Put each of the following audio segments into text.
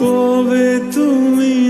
কবে তুমি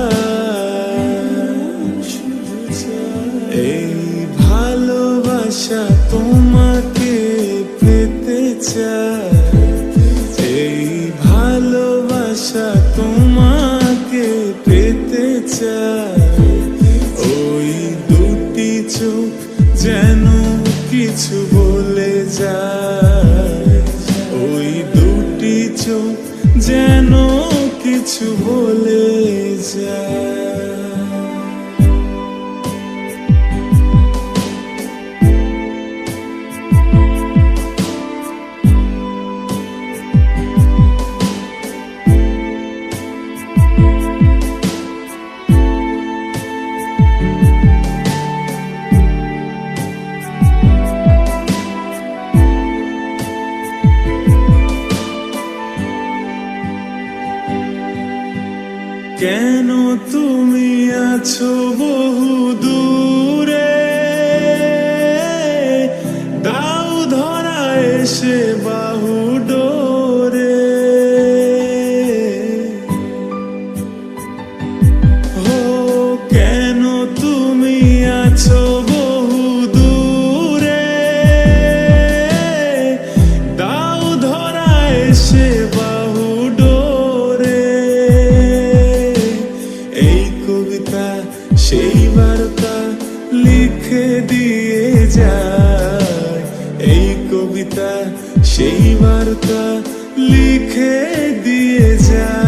কিছু বলে যায় কেন তুমি আছো বহু দূর সেই বার্তা লিখে দিয়ে যায়। এই কবিতা সেই বার্তা লিখে দিয়ে যায়।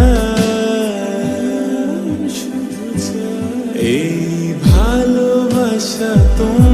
এই ভালোবাসা তোমার